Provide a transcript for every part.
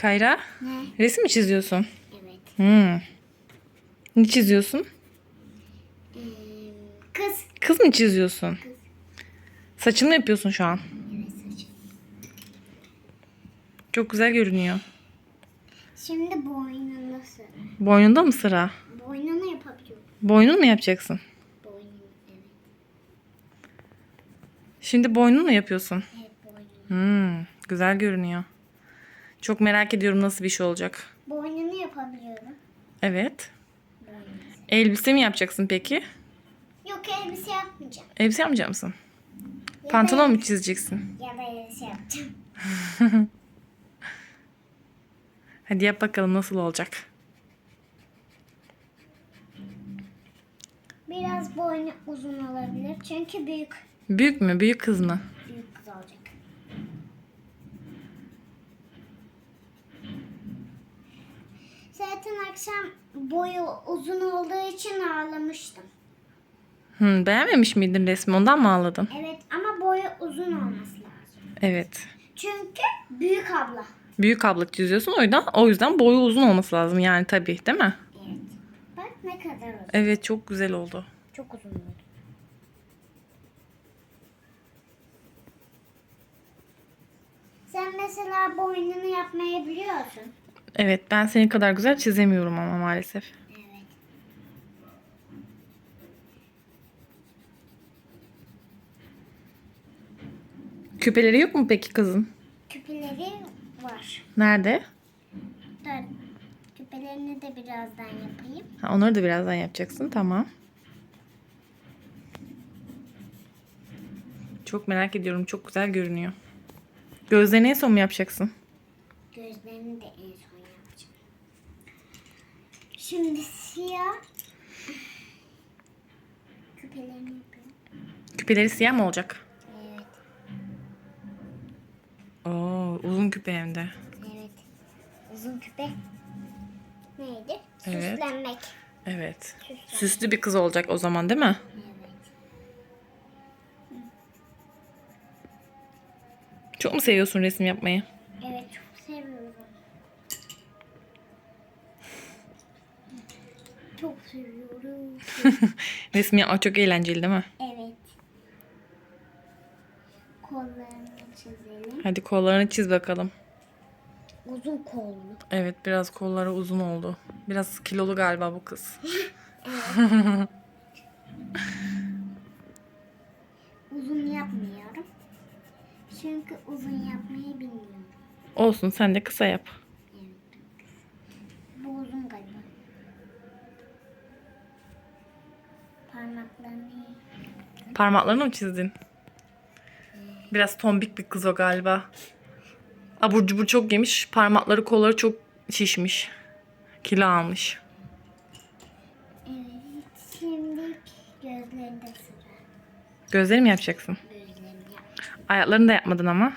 Kayra Ne? resim mi çiziyorsun? Evet. Hmm. Ne çiziyorsun? Ee, kız. Kız mı çiziyorsun? Saçını mı yapıyorsun şu an? Evet saçım. Çok güzel görünüyor. Şimdi boynunu sıra. Boynunda mı sıra? Boynunu yapabiliyorum. Boynun mu yapacaksın? Boynunu evet. Şimdi boynun mu yapıyorsun? Evet boynunu. Hmm, güzel görünüyor. Çok merak ediyorum nasıl bir şey olacak. Boynunu yapabiliyorum. Evet. Elbise mi yapacaksın peki? Yok elbise yapmayacağım. Elbise yapmayacak mısın? Ya Pantolon mu çizeceksin? Da, ya da elbise yapacağım. Hadi yap bakalım nasıl olacak. Biraz boynu uzun olabilir. Çünkü büyük Büyük mü? Büyük kız mı? büyük kız olacak. Zaten akşam boyu uzun olduğu için ağlamıştım. Hmm, beğenmemiş miydin resmi? Ondan mı ağladın? Evet ama boyu uzun olması lazım. Evet. Çünkü büyük abla. Büyük abla çiziyorsun o yüzden o yüzden boyu uzun olması lazım yani tabii değil mi? Evet. Bak ne kadar uzun. Evet çok güzel oldu. Çok uzun oldu. Sen mesela boynunu yapmayı biliyorsun. Evet ben senin kadar güzel çizemiyorum ama maalesef. Evet. Küpeleri yok mu peki kızın? Küpeleri var. Nerede? Dur. Küpelerini de birazdan yapayım. Ha, onları da birazdan yapacaksın tamam. Çok merak ediyorum. Çok güzel görünüyor. Gözlerini en son mu yapacaksın? Gözlerini de en son. Şimdi siyah küpelerini yapıyorum. Küpeleri siyah mı olacak? Evet. Oo, uzun küpe hem de. Evet. Uzun küpe neydi? Evet. Süslenmek. Evet. Süslenmek. Süslü bir kız olacak o zaman değil mi? Evet. Çok mu seviyorsun resim yapmayı? Evet çok seviyorum. Çok seviyorum. Resim yapmak çok eğlenceli değil mi? evet. Kollarını çizelim. Hadi kollarını çiz bakalım. Uzun kollu. Evet biraz kolları uzun oldu. Biraz kilolu galiba bu kız. Uzun yapmıyorum. Çünkü uzun yapmayı bilmiyorum. Olsun sen de kısa yap. Evet. Bu uzun galiba. Parmaklarını Parmaklarını mı çizdin? Biraz tombik bir kız o galiba. Abur cubur çok yemiş. Parmakları kolları çok şişmiş. Kilo almış. Evet. Şimdi gözlerinde sıra. Gözleri mi yapacaksın? Gözlerini yap. Ayaklarını da yapmadın ama.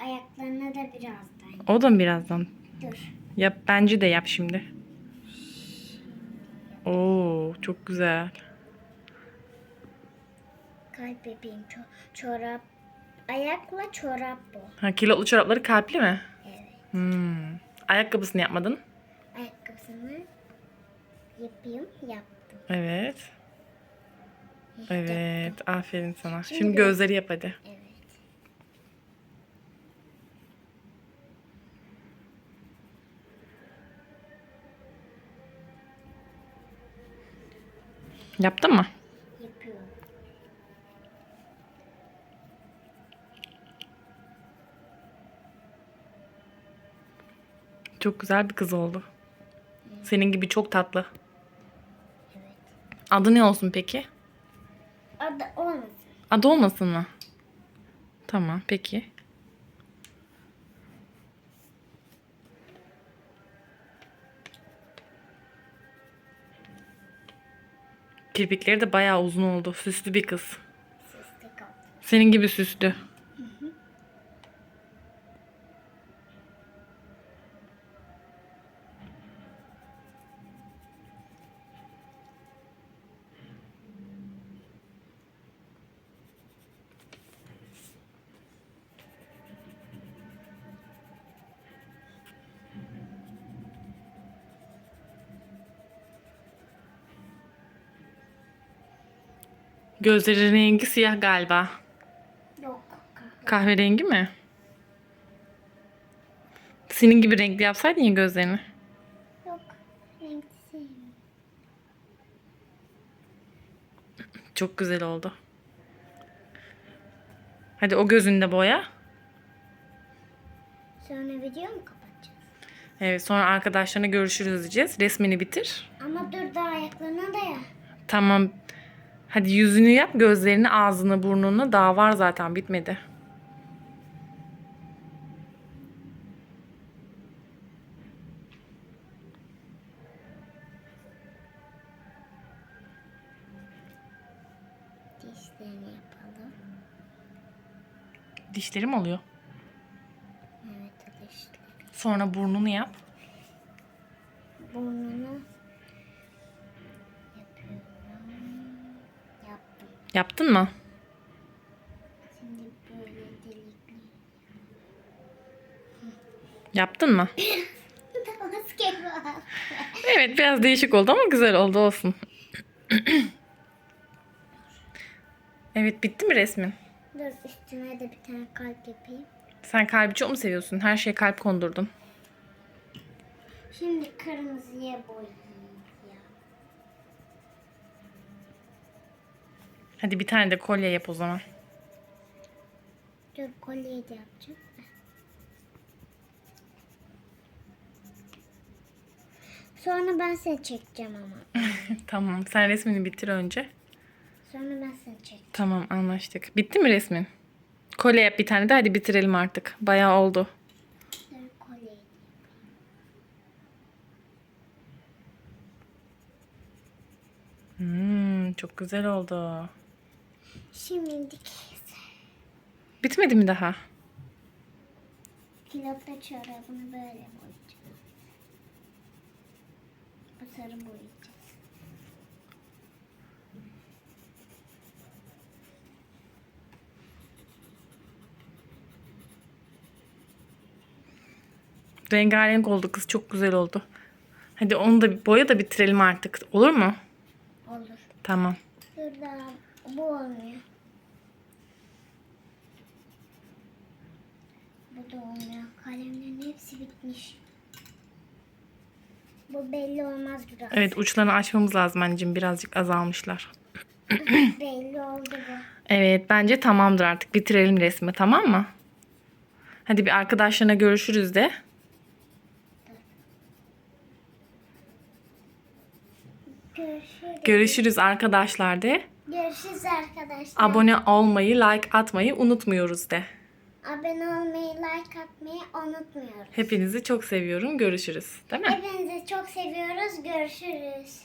Ayaklarına da birazdan. O da mı birazdan? Dur. Yap bence de yap şimdi. Oo çok güzel. Kalp bebeğim. Ço- çorap. Ayakla çorap bu. Ha, kilolu çorapları kalpli mi? Evet. Hmm. Ayakkabısını yapmadın. Ayakkabısını yapayım. Yaptım. Evet. Evet. Aferin sana. Şimdi, Şimdi- gözleri yap hadi. Evet. Yaptın mı? Çok güzel bir kız oldu. Senin gibi çok tatlı. Evet. Adı ne olsun peki? Adı olmasın. Adı olmasın mı? Tamam peki. Kirpikleri de bayağı uzun oldu. Süslü bir kız. Senin gibi süslü. Gözleri rengi siyah galiba. Yok. Kahverengi mi? Senin gibi renkli yapsaydın ya gözlerini. Yok. Renkli sevmiyorum. Çok güzel oldu. Hadi o gözünü de boya. Sonra video mu kapatacağız? Evet sonra arkadaşlarına görüşürüz diyeceğiz. Resmini bitir. Ama dur daha ayaklarına da ya. Tamam. Hadi yüzünü yap, gözlerini, ağzını, burnunu. Daha var zaten bitmedi. Dişlerini yapalım. Dişleri mi oluyor? Evet dişleri. Sonra burnunu yap. Burnunu Yaptın mı? Yaptın mı? Evet biraz değişik oldu ama güzel oldu olsun. evet bitti mi resmin? Dur üstüne de bir tane kalp yapayım. Sen kalbi çok mu seviyorsun? Her şeye kalp kondurdun. Şimdi kırmızıya boyayayım. Hadi bir tane de kolye yap o zaman. Dur kolyeyi de yapacağım. Sonra ben seni çekeceğim ama. tamam sen resmini bitir önce. Sonra ben seni çekeceğim. Tamam anlaştık. Bitti mi resmin? Kolye yap bir tane de hadi bitirelim artık. Bayağı oldu. Hmm, çok güzel oldu. Şimdilik Bitmedi mi daha? kilotla çorabını böyle boyayacağım. Bu sarı boyayacağız. Rengarenk oldu kız. Çok güzel oldu. Hadi onu da boya da bitirelim artık. Olur mu? Olur. Tamam. Daha bu olmuyor. Bu da olmuyor. Kalemlerin hepsi bitmiş. Bu belli olmaz biraz. Evet uçlarını açmamız lazım anneciğim. Birazcık azalmışlar. belli oldu bu. Evet bence tamamdır artık. Bitirelim resmi tamam mı? Hadi bir arkadaşlarına görüşürüz de. Görüşürüz. Görüşürüz arkadaşlar de. Görüşürüz arkadaşlar. Abone olmayı, like atmayı unutmuyoruz de. Abone olmayı, like atmayı unutmuyoruz. Hepinizi çok seviyorum. Görüşürüz. Değil mi? Hepinizi çok seviyoruz. Görüşürüz.